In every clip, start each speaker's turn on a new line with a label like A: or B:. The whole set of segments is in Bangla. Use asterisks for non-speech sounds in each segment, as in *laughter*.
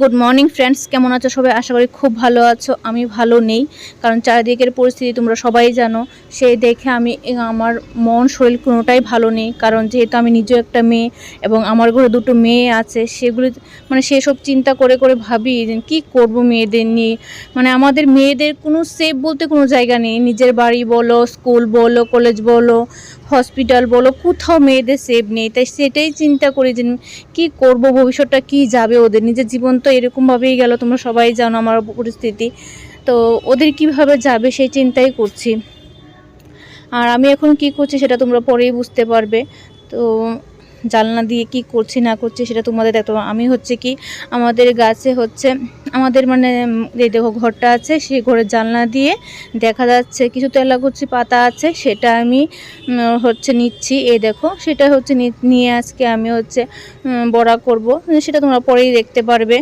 A: গুড মর্নিং ফ্রেন্ডস কেমন আছো সবাই? আশা করি খুব ভালো আছো। আমি ভালো নেই, কারণ চারিদিকের পরিস্থিতি তোমরা সবাই জানো। সেই দেখে আমি আমার মন, শরীর কোনোটাই ভালো নেই। কারণ যেহেতু আমি নিজেও একটা মেয়ে এবং আমার ঘরে দুটো মেয়ে আছে, সেগুলি মানে সেসব চিন্তা করে করে ভাবি যে কী করব মেয়েদের নিয়ে। মানে আমাদের মেয়েদের কোনো সেফ বলতে কোনো জায়গা নেই। নিজের বাড়ি বলো স্কুল বলো কলেজ বলো হসপিটাল বলো, কোথাও মেয়েদের সেভ নেই। তাই সেটাই চিন্তা করি যে কি করব, ভবিষ্যৎটা কি যাবে? ওদের নিজের জীবন তো এরকমভাবেই গেল, তোমরা সবাই জানো আমার পরিস্থিতি। তো ওদের কীভাবে যাবে সেই চিন্তাই করছি। আর আমি এখন কি করছি সেটা তোমরা পরেই বুঝতে পারবে। তো জানলা দিয়ে কি করছি না করছি সেটা তোমাদের দেখতে আমি হচ্ছে কি, আমাদের গাছে হচ্ছে আমাদের মানে এই দেখো ঘরটা আছে, সেই ঘরের জানলা দিয়ে দেখা যাচ্ছে কিছু তেলাকুচি পাতা আছে, সেটা আমি হচ্ছে নিচ্ছি। এই দেখো, সেটা হচ্ছে নিয়ে আজকে আমি হচ্ছে বড়া করব। সেটা তোমরা পরেই দেখতে পারবে।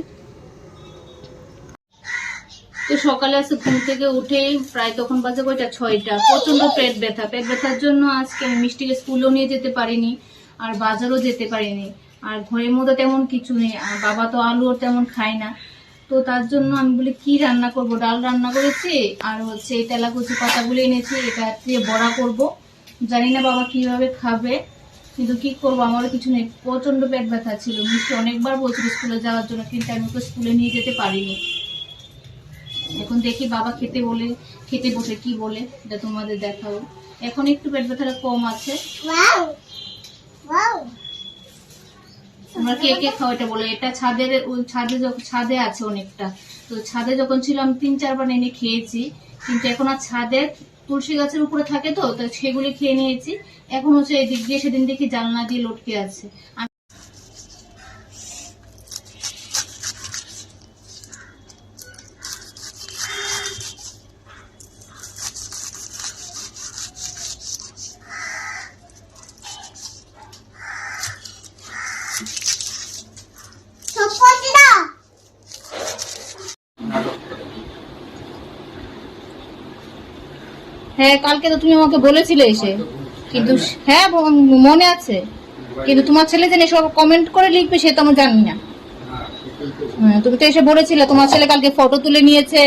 A: তো সকালে আজকে ঘুম থেকে উঠেই প্রায় তখন বাজে কয়টা? ছয়টা। প্রচণ্ড পেট ব্যথা। পেট ব্যথার জন্য আজকে আমি মিষ্টিকে স্কুলেও নিয়ে যেতে পারিনি, আর বাজারও যেতে পারিনি। আর ঘরের মধ্যে তেমন কিছু নেই। আর বাবা তো আলুও তেমন খায় না। তো তার জন্য আমি বলি, কি রান্না করব? ডাল রান্না করেছি, আর হচ্ছে এই তেলাকুচি পাতাগুলো এনেছি, এটা দিয়ে বড়া করব। জানি না বাবা কীভাবে খাবে, কিন্তু কি করব? আমারও কিছু নেই। প্রচণ্ড পেট ব্যথা ছিল। মিষ্টি অনেকবার বলছিল স্কুলে যাওয়ার জন্য, কিন্তু আমি ওকে স্কুলে নিয়ে যেতে পারিনি। এখন দেখি বাবা খেতে বলে, খেতে বসে কি বলে, এটা তোমাদের দেখাবো। এখন একটু পেট ব্যথাটা কম আছে। আমরা কে কে খাও এটা বলে এটা ছাদের ছাদে ছাদে আছে অনেকটা। তো ছাদে যখন ছিল, আমি তিন, চারবার এনে খেয়েছি। কিন্তু এখন আর ছাদে তুলসী গাছের উপরে থাকে তো তো সেগুলি খেয়ে নিয়েছি। এখন হচ্ছে এদিক দিয়ে সেদিন দেখি জানলা দিয়ে লটকে আছে। হ্যাঁ কালকে তো তুমি আমাকে বলেছিলে এসে। কিন্তু হ্যাঁ মনে আছে। কিন্তু তোমার ছেলে যেন সব কমেন্ট করে লিখবে সে তো আমি জানি না। হ্যাঁ, তুমি তো এসে বলেছিলে তোমার ছেলে কালকে ফটো তুলে নিয়েছে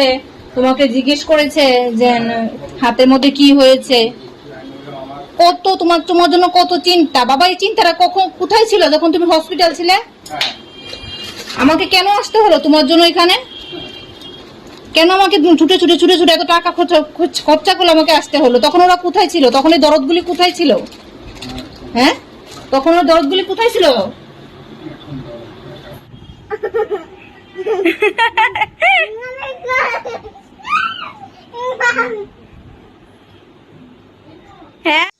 A: তোমাকে জিজ্ঞেস করেছে যে হাতের মধ্যে কি হয়েছে। কত তোমার তোমার জন্য কত চিন্তা? বাবা এই চিন্তাটা কখন কোথায় ছিল? যখন তুমি হসপিটাল ছিলে? আমাকে কেন আসতে হলো তোমার জন্য এখানে? কেন আমাকে ছুটে ছুটে ছুটে ছুটে এত টাকা খরচা করলে আমাকে আসতে হলো? তখন ওরা কোথায় ছিল? তখন এই দরদগুলি কোথায় ছিল? হ্যাঁ? তখন ওর দরদগুলি কোথায় ছিল? *laughs* হ্যাঁ।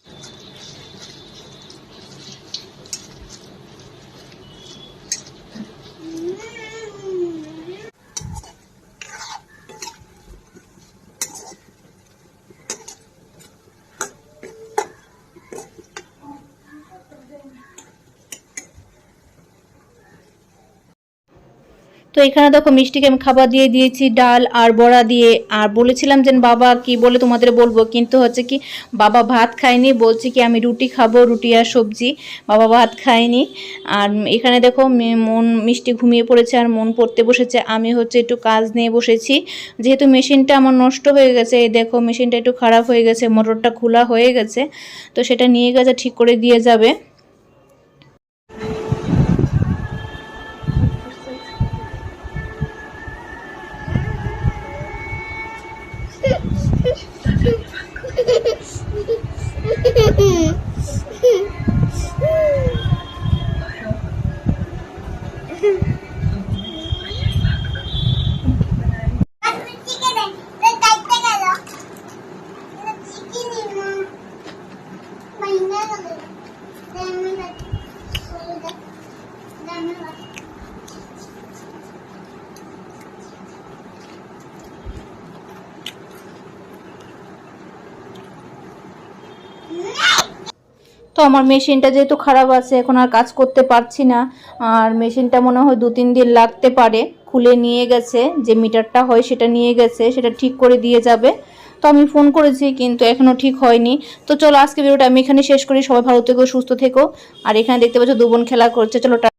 A: তো এখানে দেখো মিষ্টিকে আমি খাবার দিয়ে দিয়েছি, ডাল আর বড়া দিয়ে। আর বলেছিলাম যে, বাবা কি বলে তোমাদের বলব, কিন্তু হচ্ছে কি, বাবা ভাত খায়নি, বলছে কি, আমি রুটি খাব, রুটি আর সবজি। বাবা ভাত খায়নি। আর এখানে দেখো মন, মিষ্টি ঘুমিয়ে পড়েছে আর মন পড়তে বসেছে। আমি হচ্ছে একটু কাজ নিয়ে বসেছি। যেহেতু মেশিনটা আমার নষ্ট হয়ে গেছে, এই দেখো মেশিনটা একটু খারাপ হয়ে গেছে, মোটরটা খোলা হয়ে গেছে, তো সেটা নিয়ে গেছে, ঠিক করে দিয়ে যাবে। তো আমার মেশিনটা যেহেতু খারাপ আছে, এখন আর কাজ করতে পারছি না। আর মেশিনটা মনে হয় দু তিন দিন লাগতে পারে। খুলে নিয়ে গেছে, যে মিটারটা হয় সেটা নিয়ে গেছে, সেটা ঠিক করে দিয়ে যাবে। তো আমি ফোন করেছি, কিন্তু এখনও ঠিক হয়নি। তো চলো আজকে ভিডিওটা আমি এখানে শেষ করি। সবাই ভালো থেকো, সুস্থ থেকো। আর এখানে দেখতে পাচ্ছ দুবন খেলা করছে। চলো